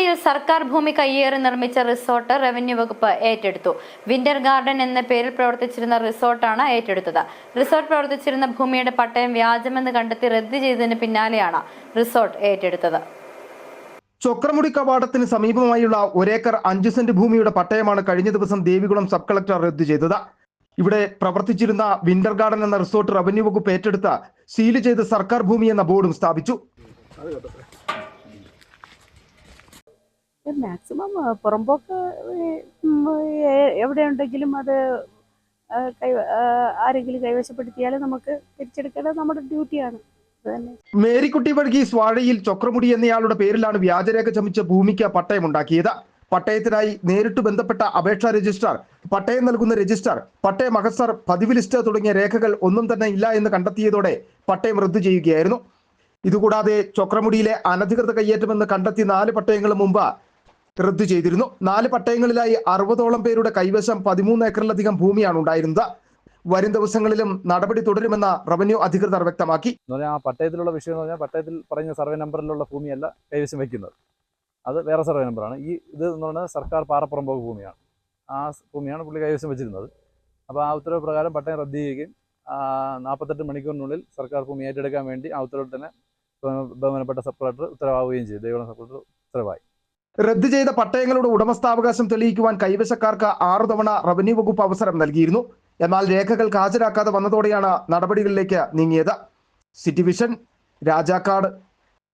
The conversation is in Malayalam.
ചൊക്രമുടിയിൽ സർക്കാർ ഭൂമി കയ്യേറി നിർമ്മിച്ച റിസോർട്ട് റവന്യൂ വകുപ്പ് ഏറ്റെടുത്തു. വിന്റർ ഗാർഡൻ എന്ന പേരിൽ പ്രവർത്തിച്ചിരുന്ന റിസോർട്ടാണ് ഏറ്റെടുത്തത്. റിസോർട്ട് പ്രവർത്തിച്ചിരുന്ന ഭൂമിയുടെ പട്ടയം വ്യാജമെന്ന് കണ്ടെത്തി റദ്ദ് ചെയ്തതിന് പിന്നാലെയാണ് റിസോർട്ട് ഏറ്റെടുത്തത്. ചൊക്രമുടി കവാടത്തിന് സമീപമായുള്ള ഒരേക്കർ അഞ്ച് സെന്റ് ഭൂമിയുടെ പട്ടയമാണ് കഴിഞ്ഞ ദിവസം ദേവികുളം സബ് കളക്ടർ റദ്ദു ചെയ്തത്. ഇവിടെ പ്രവർത്തിച്ചിരുന്ന വിന്റർ ഗാർഡൻ എന്ന റിസോർട്ട് റവന്യൂ വകുപ്പ് ഏറ്റെടുത്ത് സീൽ ചെയ്ത് സർക്കാർ ഭൂമി എന്ന ബോർഡും സ്ഥാപിച്ചു. മാക്സിമം പുറമ്പോക്ക് എവിടെയുണ്ടെങ്കിലും അത് കൈ ആരെങ്കിലും കൈവശപ്പെടുത്തിയാൽ നമുക്ക് തിരിച്ചെടുക്കേണ്ടത് നമ്മുടെ ഡ്യൂട്ടിയാണ് മേരിക്കുട്ടി വർഗീസ് വാഴയിൽ ചൊക്രമുടി എന്നയാളുടെ പേരിലാണ് വ്യാജരേഖ ചമിച്ച ഭൂമിക്ക് പട്ടയമുണ്ടാക്കിയത് പട്ടയത്തിനായി നേരിട്ട് ബന്ധപ്പെട്ട അപേക്ഷാ രജിസ്റ്റർ പട്ടയം നൽകുന്ന രജിസ്റ്റർ പട്ടയ മഹസർ പതിവ് ലിസ്റ്റ് തുടങ്ങിയ രേഖകൾ ഒന്നും തന്നെ ഇല്ല എന്ന് കണ്ടെത്തിയതോടെ പട്ടയം റദ്ദു ചെയ്യുകയായിരുന്നു. ഇതുകൂടാതെ ചൊക്രമുടിയിലെ അനധികൃത കയ്യേറ്റമെന്ന് കണ്ടെത്തി നാല് പട്ടയങ്ങൾ മുമ്പ് റദ്ദു ചെയ്തിരുന്നു. നാല് പട്ടയങ്ങളിലായി അറുപതോളം പേരുടെ കൈവശം പതിമൂന്ന് ഏക്കറിലധികം ഭൂമിയാണ് ഉണ്ടായിരുന്നത്. വരും ദിവസങ്ങളിലും നടപടി തുടരുമെന്ന റവന്യൂ അധികൃതർ വ്യക്തമാക്കി. ആ പട്ടയത്തിലുള്ള വിഷയം എന്ന് പറഞ്ഞാൽ പട്ടയത്തിൽ പറഞ്ഞ സർവേ നമ്പറിലുള്ള ഭൂമിയല്ല കൈവശം വയ്ക്കുന്നത് അത് വേറെ സർവേ നമ്പറാണ്. ഈ ഇത് എന്ന് പറഞ്ഞാൽ സർക്കാർ പാറപ്പുറമ്പോക്ക് ഭൂമിയാണ്. ആ ഭൂമിയാണ് പുള്ളി കൈവശം വെച്ചിരുന്നത്. അപ്പോൾ ആ ഉത്തരവ് പ്രകാരം പട്ടയം റദ്ദ് ചെയ്യുകയും നാൽപ്പത്തെട്ട് മണിക്കൂറിനുള്ളിൽ സർക്കാർ ഭൂമി ഏറ്റെടുക്കാൻ വേണ്ടി ആ ഉത്തരവ് തന്നെ ബഹു- ബഹുമാനപ്പെട്ട സബ് കളക്ടർ ഉത്തരവാവുകയും ചെയ്തു. ദേവികുളം സബ് കളക്ടർ ഉത്തരവായി. റദ്ദു ചെയ്ത പട്ടയങ്ങളുടെ ഉടമസ്ഥാവകാശം തെളിയിക്കുവാൻ കൈവശക്കാർക്ക് ആറു തവണ റവന്യൂ വകുപ്പ് അവസരം നൽകിയിരുന്നു. എന്നാൽ രേഖകൾ ഹാജരാക്കാതെ വന്നതോടെയാണ് നടപടികളിലേക്ക് നീങ്ങിയത്. City vision Rajakkad.